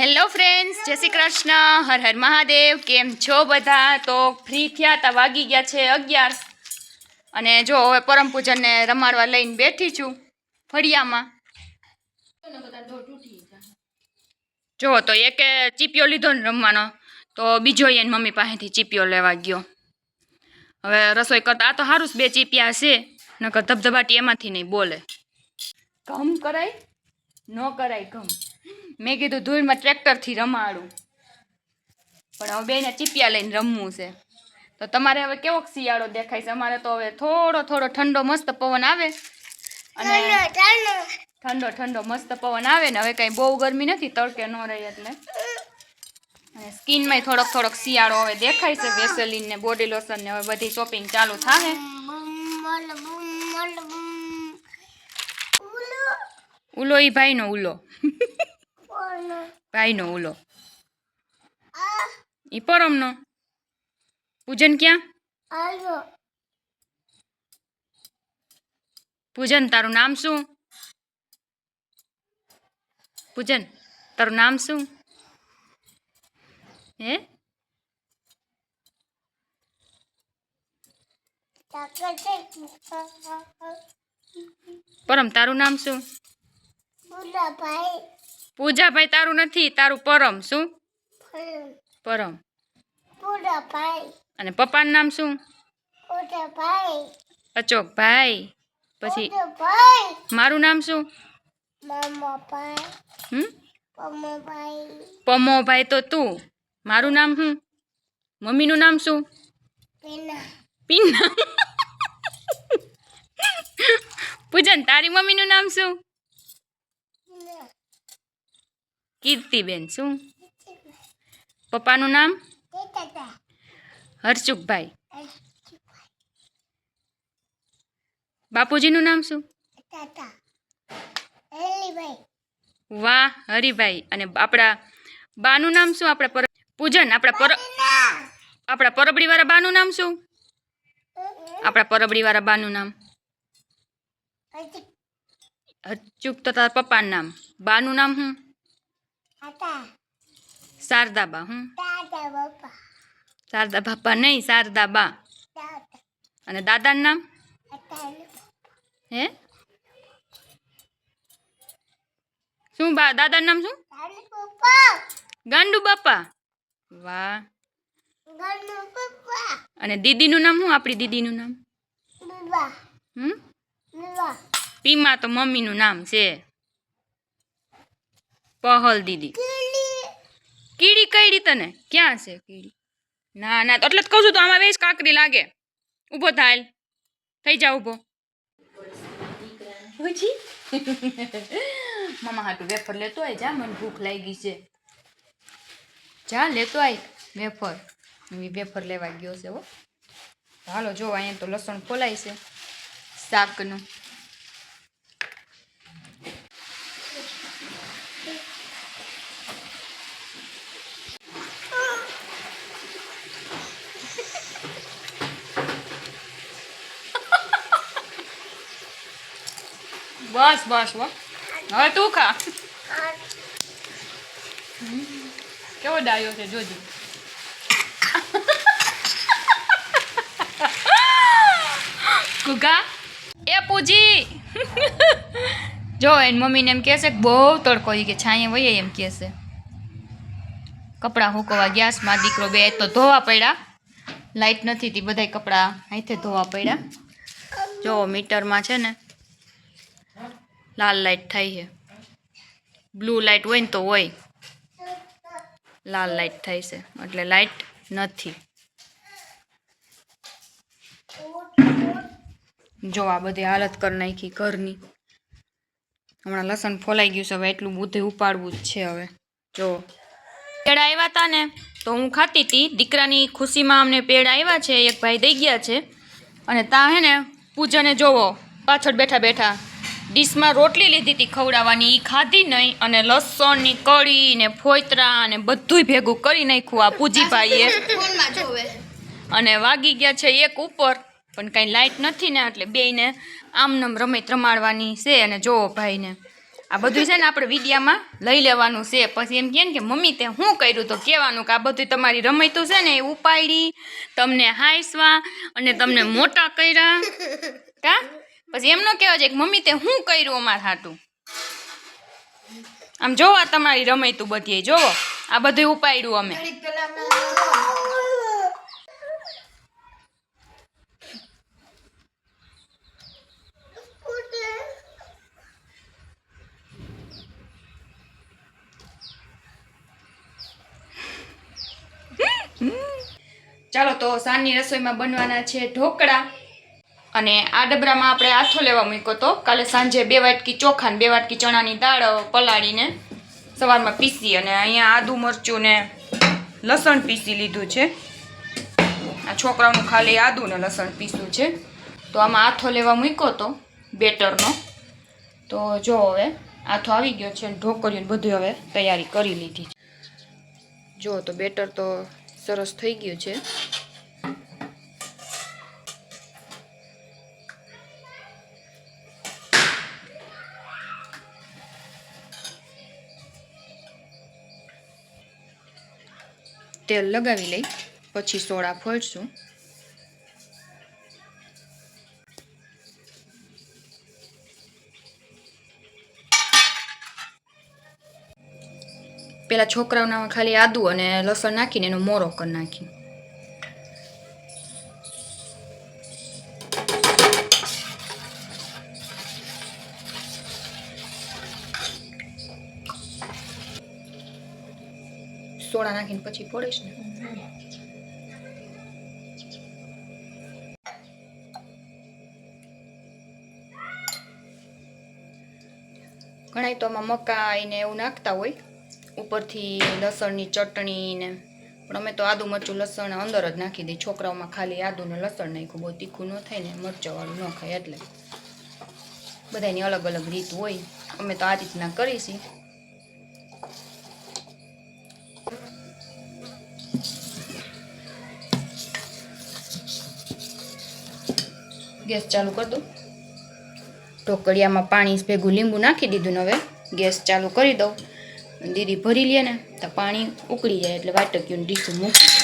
Hello friends જય શ્રી કૃષ્ણ. હર હર મહાદેવ. કેમ છો બધા? તો ફ્રી થયા તા, વાગી ગયા છે અગિયાર. અને જો, હવે પરમ પૂજનને રમાડવા લઈને બેઠી છું ફળિયામાં. જો, તો એકે ચીપિયો લીધો ને રમવાનો. તો બીજો એને મમ્મી પાસેથી ચીપિયો લેવા ગયો. હવે રસોઈ કરતા, આ તો સારું બે ચીપિયા છે. નકર ધબધબાટી એમાંથી નહીં બોલે. ઘમ કરાય? ન કરાય ઘમ. મેં કીધું ધૂળમાં ટ્રેક્ટરથી રમાડું. પણ હવે બેને ચીપિયા લઈને રમવું છે. તો તમારે હવે કેવો શિયાળો દેખાય છે? અમારે તો હવે થોડો થોડો ઠંડો મસ્ત પવન આવે. અને ઠંડો ઠંડો. મસ્ત પવન આવે ને હવે કાંઈ બહુ ગરમી નથી તડકે ન રહે એટલે. અને સ્કિનમાં થોડોક થોડોક શિયાળો હવે દેખાય છે વેસેલિન ને બોડી લોશન ને હવે બધી શોપિંગ ચાલુ થાય ઉલો ઈ ભાઈનો ઉલો. ભાઈનો ઓલો ઈ પરમનો. પૂજન ક્યાં? પૂજન, તારું નામ શું? પૂજન, તારું નામ શું? હે? પરમ, તારું નામ શું? પૂજાભાઈ તારું નથી તારું પરમ શું? પરમ. અને પપ્પાનું નામ શું? અચોક ભાઈ પછી મારું નામ શું? પમો પમોભાઈ તો તું. મારું નામ શું મમ્મીનું નામ શું? પીના. પૂજન તારી મમ્મીનું નામ શું? કીર્તિબેન શું? પપ્પાનું નામ? હર્ષુકભાઈ બાપુજીનું નામ શું? વાહ હરિભાઈ. અને આપણા બાનું નામ શું? આપણા પર પૂજન આપણા પર આપણા પરબડીવાળા બાનું નામ શું? આપણા પરબડીવાળા બાનું નામ. હચુક તો તારા પપ્પાનું નામ. બાનું નામ શું? શારદાબા હું શારદા બાપા નહીં શારદા બા અને દાદાનું નામ? હે? શું બા દાદાનું નામ શું? ગાંડુ બાપા. વાહ. અને દીદીનું નામ શું? આપણી દીદીનું નામ? હમ? પીમા તો મમ્મીનું નામ છે. પહલ દીદી. કીડી કઈડી તને? ક્યાં છે કીડી? ના ના એટલે જ કહું છું, તો આમાં વેચ કાકરી લાગે. ઊભો થાય થઈ જા ઊભો. મામા હાટું વેફર લેતો આય, જા, મને ભૂખ લાગી છે. જા, લેતો આય વેફર. વેફર લેવા ગયો છે, હો. હાલો, જો, અહીંયા તો લસણ ખોલાય છે. શાકનું. બસ બસ બસ હવે તું ખા. કેવો ડાયો છે, જોજો. કુકા એ પૂજી. જો, એની મમ્મીને એમ કહેશે કે બહુ તડકો કે છાંયે વહીએ એમ કહેશે. કપડાં હુકવા ગેસમાં દીકરો બે તો ધોવા પડ્યા. લાઈટ નથી તી બધાય કપડાં અહીંથી ધોવા પડ્યા. જો, મીટરમાં છે ને લાલ લાઇટ થઈ છે. બ્લુ લાઇટ હોય ને તો હોય. લાલ લાઇટ થઈ છે. એટલે લાઇટ નથી. જો આ બધી હાલત કરી નાખી ઘરની. હમણાં લસણ ફોલાઈ ગયું છે, હવે એટલું બધું ઉપાડવું જ છે હવે. જો. પેડ આવ્યા હતા ને, તો હું ખાતી હતી દીકરાની ખુશીમાં અમને પેડ આવ્યા છે, એક ભાઈ દઈ ગયા છે. અને તા હે ને, પૂજને જોવો, પાછળ બેઠા બેઠા ડીશમાં રોટલી લીધી હતી ખવડાવવાની એ ખાધી નહીં અને લસણની કળી ને ફોતરા ને બધુંય ભેગું કરી નાખ્યું આ પૂજીભાઈએ. અને વાગી ગયા છે એક ઉપર પણ કાંઈ લાઇટ નથી ને એટલે બેયને આમનમ રમત રમાડવાની છે અને જોવો ભાઈને. આ બધું છે ને આપણે વિડીયામાં લઈ લેવાનું છે. પછી એમ કહે ને કે મમ્મી તે શું કર્યું? તો કહેવાનું કે આ બધું તમારી રમતું છે ને એ ઉપાડી તમને હાઈસવા અને તમને મોટા કર્યા. કા? પછી એમ ન કહેવા છે કે મમ્મી તે શું કર્યું અમાર હાટું? આમ જોવો આ તમારી રમતું બધી જોવો. આ બધું ઉપાડ્યું અમે. ચાલો તો સાંજની રસોઈમાં બનવાના છે ઢોકળા. અને આ ડબરામાં આપણે આથો લેવા મૂક્યો તો. કાલે સાંજે બે વાટકી ચોખા બે વાટકી ચણાની દાળ પલાળીને સવારમાં પીસી અને અહીંયા આદુ મરચું ને લસણ પીસી લીધું છે. આ છોકરાનું ખાલી આદુ ને લસણ પીસ્યું છે. તો આમાં આથો લેવા મૂક્યો તો, બેટરનો. તો જો હવે, આથો આવી ગયો છે અને ઢોકળીને બધું હવે તૈયારી કરી લીધી છે. જો તો બેટર તો સરસ થઈ ગયું છે. તેલ લગાવી લઈ, પછી સોડા ફોડશું. પેલા છોકરાઓના ખાલી આદુ અને લસણ નાખીને એનો મોરો કરી નાખી સોડા નાખીને પછી ફોડીશ ને. ઘણા તો આમાં મકાઈ ને એવું નાખતા હોય, ઉપરથી લસણની ચટણી ને. પણ અમે તો આદુ મરચું લસણ અંદર જ નાખી દઈએ. છોકરાઓમાં ખાલી આદુ ને લસણ નાખ્યું. બહુ તીખું ન થાય ને, મરચાંવાળું ન ખાય એટલે. બધાની અલગ અલગ રીત હોય. અમે તો આ રીતના કરીશી. ગેસ ચાલુ કરી દઉં. ઢોકળિયામાં પાણી ભેગું લીંબુ નાખી દીધું ને હવે ગેસ ચાલુ કરી દઉં. દીદી ભરી લે ને તો પાણી ઉકળી જાય એટલે વાટક્યું ડીશું મૂકી દે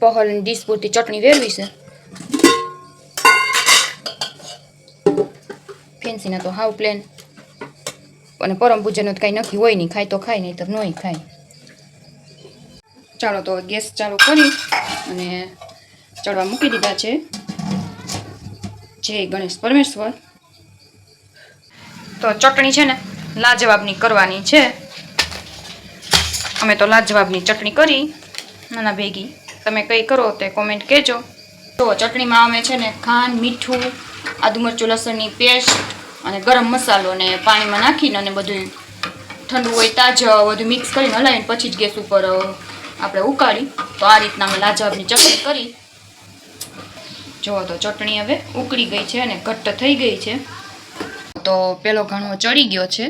પહલની ડીશ પૂરતી ચટણી વેરવી છે. ફેન્સીના તો હાવ પ્લેન અને પરમ પૂજાનું તો કાંઈ નક્કી હોય નહીં, ખાય તો ખાય નહીં તો નહીં ખાય. ચાલો તો ગેસ ચાલુ કરી અને ચડવા મૂકી દીધા છે. જય ગણેશ પરમેશ્વર. તો ચટણી છે ને લાજવાબની કરવાની છે. અમે તો લાજવાબની ચટણી કરી. નાના ભેગી, તમે કંઈ કરો તે કોમેન્ટ કહેજો. તો ચટણીમાં અમે છે ને ખાંડ, મીઠું, આદુ મરચું, લસણની પેસ્ટ અને ગરમ મસાલો ને પાણીમાં નાખીને અને બધું ઠંડુ હોય તાજા બધું મિક્સ કરીને હલાવીને પછી જ ગેસ ઉપર આપણે ઉકાળી. તો આ રીતના અમે લાજવાબની ચટણી કરી. જુઓ તો ચટણી હવે ઉકળી ગઈ છે અને ઘટ્ટ થઈ ગઈ છે. તો પેલો ઘણો ચડી ગયો છે.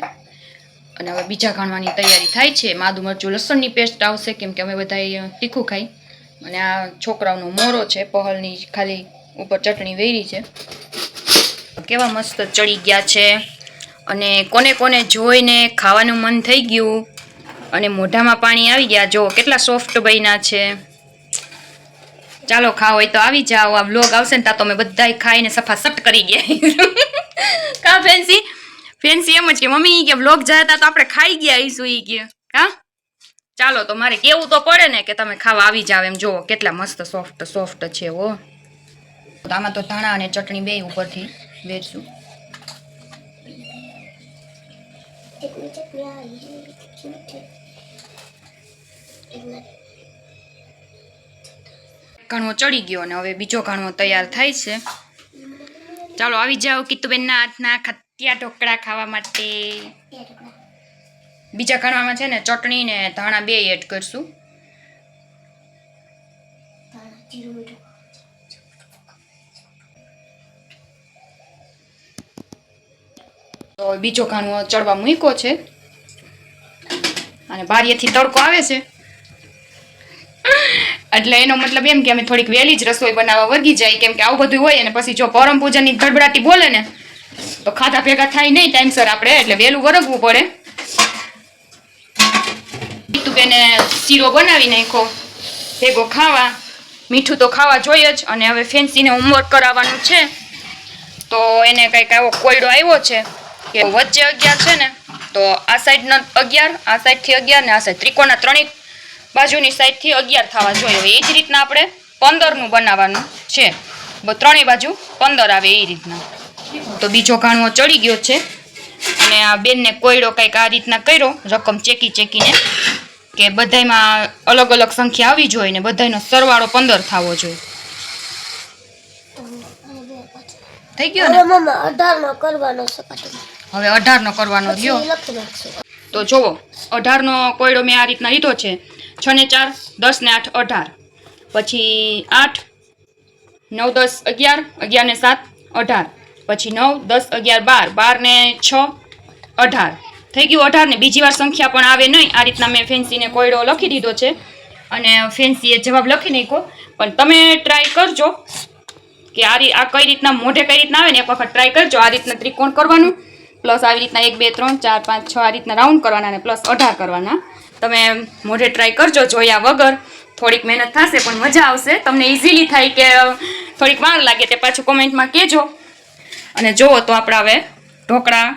અને હવે બીજા ઘણવાની તૈયારી થાય છે. માદુ મરચું લસણની પેસ્ટ આવશે, કેમ કે અમે બધા તીખું ખાઈ. અને આ છોકરાઓનો મોરો છે, પહલની ખાલી ઉપર ચટણી વેરી છે. કેવા મસ્ત ચડી ગયા છે. અને કોને કોને જોઈને ખાવાનું મન થઈ ગયું. અને મોઢામાં પાણી આવી ગયા. જો કેટલા સોફ્ટ બન્યા છે. ચાલો ખાવ હોય તો આવી જાઓ, આ વ્લોગ આવશે ને ત્યાં તો અમે બધા ખાઈને સફા સટ કરી ગયા. કા ફેન્સી? ફેન્સી એમ જ કે મમ્મી કે વ્લોગ જાય તા આપણે ખાઈ ગયા આવીશું ઈ કે. હા? ચાલો તો મારે કેવું તો પડે ને કે તમે ખાવા આવી જાવ એમ. જુઓ, કેટલા મસ્ત સોફ્ટ સોફ્ટ છે ઓ આમાં તો ધાણા અને ચટણી બે ઉપરથી વેરશું ચટણી ઘણો ચડી ગયો અને હવે બીજો ઘણો તૈયાર થાય છે. ચાલો, આવી જાઓ કીતુબેનના હાથના ખત્યા ઢોકળા ખાવા માટે. બીજા ખાણામાં છે ને ચટણી ને ધાણા બે એડ કરશું. તો બીજો ઘાણો ચડવા મૂક્યો છે. અને બારીએથી તડકો આવે છે. એટલે એનો મતલબ એમ કે અમે થોડીક વહેલી જ રસોઈ બનાવવા વર્ગી જાય, કેમ કે આવું બધું હોય અને પછી જો પરમ પૂજાની ધડબડાટી બોલે ને, તો ખાધા ભેગા થાય નહીં ટાઈમસર આપણે, એટલે વહેલું વરગવું પડે. બેને શીરો બનાવી નાખ્યો, ભેગો ખાવા. મીઠું તો ખાવા જોઈએ જ, અને હવે ફેન્સીને હોમવર્ક કરાવવાનું છે, તો એને કંઈક આવો કોયડો આવ્યો છે, કે વચ્ચે અગિયાર છે ને, તો આ સાઈડના અગિયાર, આ સાઈડથી અગિયાર ને આ સાઈડ ત્રિકોણના ત્રણેય બાજુની સાઈડથી અગિયાર થવા જોઈએ. એ જ રીતના આપણે પંદરનું બનાવવાનું છે. ત્રણેય બાજુ પંદર આવે એ રીતના. તો બીજો ઘાણવો ચડી ગયો છે. અને આ બેનને કોયડો કંઈક આ રીતના કર્યો રકમ ચેકી ચેકીને કે બધાયમાં અલગ અલગ સંખ્યા આવી જોઈએ ને બધાયનો સરવાળો પંદર થવો જોઈએ. થઈ ગયો ને? હવે અઢાર નો કરવાનો હવે અઢારનો કરવાનો નાખશે. તો જુઓ અઢારનો કોયડો મેં આ રીતના લીધો છે. છ ને ચાર, દસ ને આઠ, અઢાર. પછી આઠ, નવ, દસ, અગિયાર અગિયાર ને સાત, અઢાર. પછી નવ, દસ, અગિયાર, બાર. બાર ને છ, અઢાર. થઈ ગયું અઢાર ને બીજી વાર સંખ્યા પણ આવે નહીં. આ રીતના મેં ફેન્સીને કોયડો લખી દીધો છે. અને ફેન્સીએ જવાબ લખી નાખ્યો. પણ તમે ટ્રાય કરજો કે આ રી આ કઈ રીતના મોઢે કઈ રીતના આવે ને એક વખત ટ્રાય કરજો. આ રીતના ત્રિકોણ કરવાનું. પ્લસ આવી રીતના એક, બે, ત્રણ, ચાર, પાંચ, છ આ રીતના રાઉન્ડ કરવાના અને પ્લસ અઢાર કરવાના. તમે મોઢે ટ્રાય કરજો જોયા વગર. થોડીક મહેનત થશે પણ મજા આવશે. તમને ઇઝીલી થાય કે થોડીક વાર લાગે તે પાછું કોમેન્ટમાં કહેજો. અને જુઓ તો આપણા હવે ઢોકળા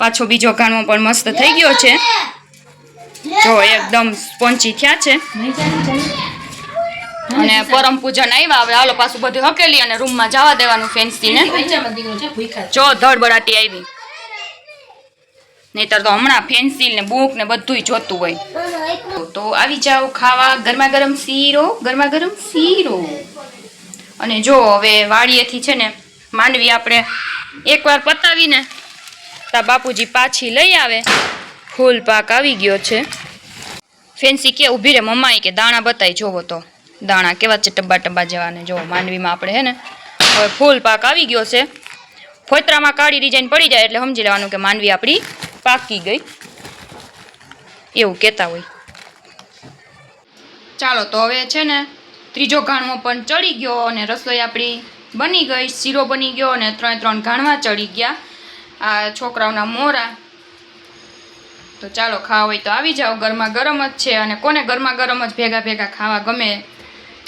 પાછો બીજો ઘાણો પણ મસ્ત થઈ ગયો છે. જો એકદમ સ્પોન્ચી થયા છે. અને પરમ પૂજન આવ્યા. હવે હાલો પાછું બધું હકેલી અને રૂમમાં જવા દેવાનું ફેન્સીને જો ધડબડાટી આવી. નહીતર તો હમણાં પેન્સિલ ને બુક ને બધુંય જોતું હોય. તો આવી જાઓ ખાવા ગરમા ગરમ શીરો ગરમા ગરમ શીરો. અને જો હવે વાડીએથી છે ને માંડવી આપણે એકવાર પતાવીને તા બાપુજી પાછી લઈ આવે. ફૂલ પાક આવી ગયો છે. ફેન્સી કે ઊભી રે મમ્માએ કે દાણા બતાય જોવો તો. દાણા કેવા છે ટબ્બા ટબ્બા જેવા ને જો માંડવીમાં આપણે હે ને હવે ફૂલ પાક આવી ગયો છે. ફોતરામાં કાળી ડિઝાઇન પડી જાય એટલે સમજી લેવાનું કે માંડવી આપણી પાકી ગઈ. એવું કહેતા હોય. ચાલો તો હવે છે ને, ત્રીજો ઘાણવો પણ ચડી ગયો અને રસોઈ આપણી બની ગઈ, શીરો બની ગયો અને ત્રણે ત્રણ ઘાણવા ચડી ગયા. આ છોકરાઓના મોરા. તો ચાલો ખાવા હોય તો આવી જાઓ ગરમા ગરમ જ છે અને કોને ગરમા ગરમ જ ભેગા ભેગા ખાવા ગમે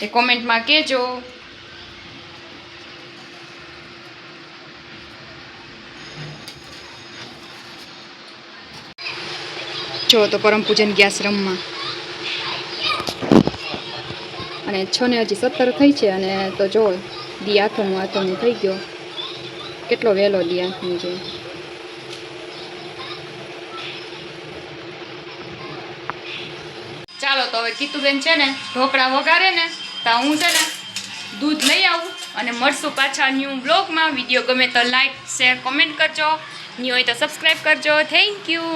એ કોમેન્ટમાં કહેજો. જો તો પરમ પૂજન ગયા શ્રમમાં અને છ ને હજી સત્તર થઈ છે અને તો જો, દી આથમું આથમું થઈ ગયો. કેટલો વહેલો દી આથમું છે ચાલો તો હવે કીતુબેન છે ને, ઢોકળા વઘારે ને, તો હું છે ને દૂધ લઈ આવું અને મળશું પાછા ન્યૂ બ્લોગમાં વીડિયો ગમે તો લાઈક, શેર, કોમેન્ટ કરજો. ન્યૂ હોય તો સબસ્ક્રાઈબ કરજો. Thank you.